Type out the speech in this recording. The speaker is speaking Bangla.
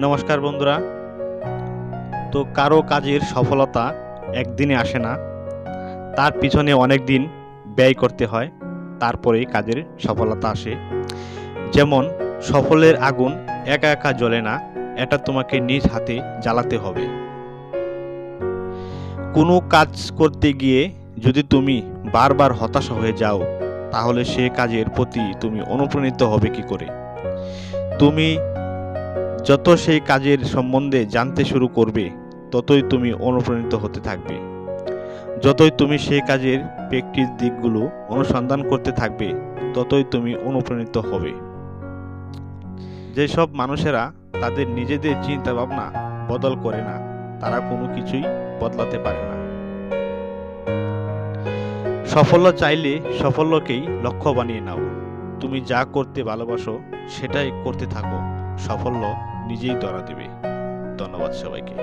নমস্কার বন্ধুরা। তো কারও কাজের সফলতা একদিনে আসে না। তার পিছনে অনেক দিন ব্যয় করতে হয় তারপরেই কাজের সফলতা আসে। যেমন, সফলের আগুন একা একা জ্বলে না, এটা তোমাকে নিজ হাতে জ্বালাতে হবে। কোনো কাজ করতে গিয়ে যদি তুমি বারবার হতাশা হয়ে যাও, তাহলে সে কাজের প্রতি তুমি অনুপ্রাণিত হবে কি করে? তুমি যত সেই কাজের সম্বন্ধে জানতে শুরু করবে, ততই তুমি অনুপ্রাণিত হতে থাকবে। যতই তুমি সেই কাজের ব্যক্তির দিকগুলো অনুসন্ধান করতে থাকবে, ততই তুমি অনুপ্রাণিত হবে। যেসব মানুষেরা তাদের নিজেদের চিন্তা ভাবনা বদল করে না, তারা কোনো কিছুই বদলাতে পারে না। সাফল্য চাইলে সাফল্যকেই লক্ষ্য বানিয়ে নাও। তুমি যা করতে ভালোবাসো, সেটাই করতে থাকো। সাফল্য নিজেই ধরা দেবে। ধন্যবাদ সবাইকে।